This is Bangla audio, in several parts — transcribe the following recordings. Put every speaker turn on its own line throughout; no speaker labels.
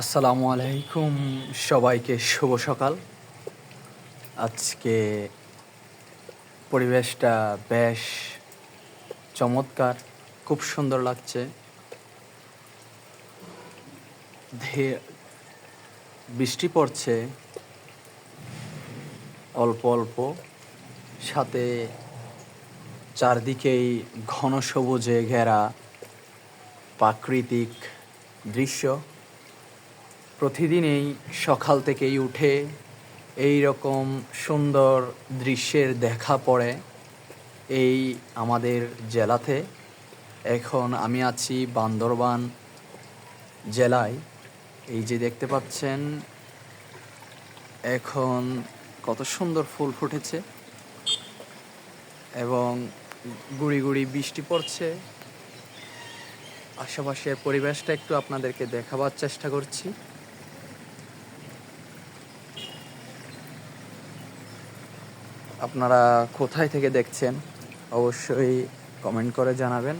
আসসালামু আলাইকুম সবাইকে, শুভ সকাল। আজকে পরিবেশটা বেশ চমৎকার, খুব সুন্দর লাগছে। বৃষ্টি পড়ছে, অল্প অল্প। সাথে চারদিকেই ঘন সবুজে ঘেরা প্রাকৃতিক দৃশ্য। প্রতিদিনই সকাল থেকেই উঠে এই রকম সুন্দর দৃশ্যের দেখা পড়ে এই আমাদের জেলাতে। এখন আমি আছি বান্দরবান জেলায়। এই যে দেখতে পাচ্ছেন, এখন কত সুন্দর ফুল ফুটেছে এবং গুড়ি গুড়ি বৃষ্টি পড়ছে। আশেপাশের পরিবেশটা একটু আপনাদেরকে দেখাবার চেষ্টা করছি। আপনারা কোথায় থেকে দেখছেন, অবশ্যই কমেন্ট করে জানাবেন।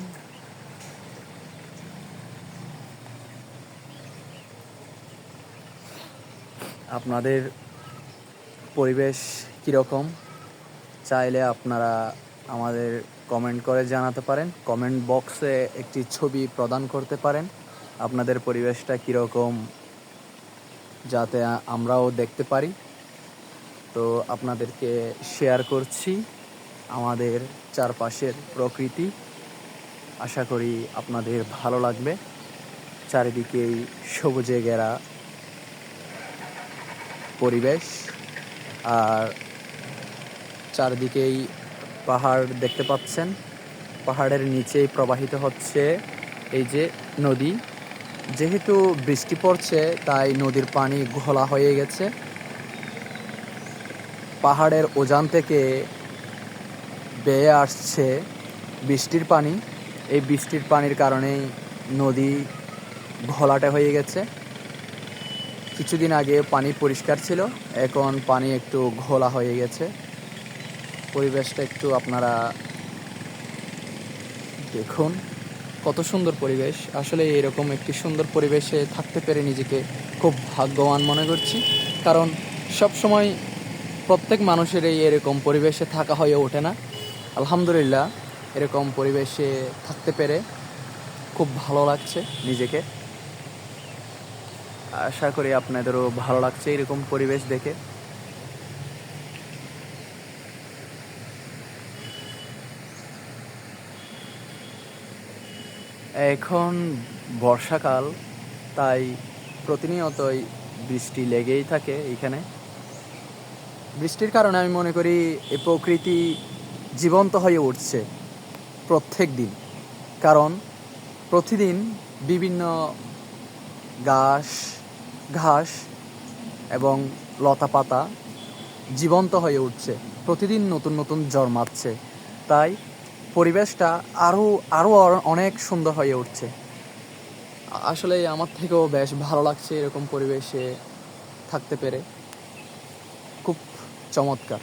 আপনাদের পরিবেশ কীরকম? চাইলে আপনারা আমাদের কমেন্ট করে জানাতে পারেন। কমেন্ট বক্সে একটি ছবি প্রদান করতে পারেন। আপনাদের পরিবেশটা কীরকম, যাতে আমরাও দেখতে পারি। তো আপনাদেরকে শেয়ার করছি আমাদের চারপাশের প্রকৃতি। আশা করি আপনাদের ভালো লাগবে। চারিদিকেই সবুজে ঘেরা পরিবেশ। আর চারদিকেই পাহাড় দেখতে পাচ্ছেন। পাহাড়ের নিচেই প্রবাহিত হচ্ছে এই যে নদী। যেহেতু বৃষ্টি পড়ছে, তাই নদীর পানি ঘোলা হয়ে গেছে। পাহাড়ের ওজান থেকে বেয়ে আসছে বৃষ্টির পানি। এই বৃষ্টির পানির কারণেই নদী ঘোলাটে হয়ে গেছে। কিছুদিন আগে পানি পরিষ্কার ছিল, এখন পানি একটু ঘোলা হয়ে গেছে। পরিবেশটা একটু আপনারা দেখুন, কত সুন্দর পরিবেশ। আসলে এরকম একটি সুন্দর পরিবেশে থাকতে পেরে নিজেকে খুব ভাগ্যবান মনে করছি। কারণ সব সময় প্রত্যেক মানুষেরই এরকম পরিবেশে থাকা হয়ে ওঠে না। আলহামদুলিল্লাহ, এরকম পরিবেশে থাকতে পেরে খুব ভালো লাগছে নিজেকে। আশা করি আপনাদেরও ভালো লাগছে এরকম পরিবেশ দেখে। এখন বর্ষাকাল, তাই প্রতিনিয়তই বৃষ্টি লেগেই থাকে এইখানে বৃষ্টির কারণে আমি মনে করি এই প্রকৃতি জীবন্ত হয়ে উঠছে প্রত্যেক দিন। কারণ প্রতিদিন বিভিন্ন ঘাস ঘাস এবং লতা পাতা জীবন্ত হয়ে উঠছে। প্রতিদিন নতুন নতুন জন্মাচ্ছে তাই পরিবেশটা আরও আরও অনেক সুন্দর হয়ে উঠছে। আসলে আমার থেকেও বেশ ভালো লাগছে এরকম পরিবেশে থাকতে পেরে। খুব চমৎকার।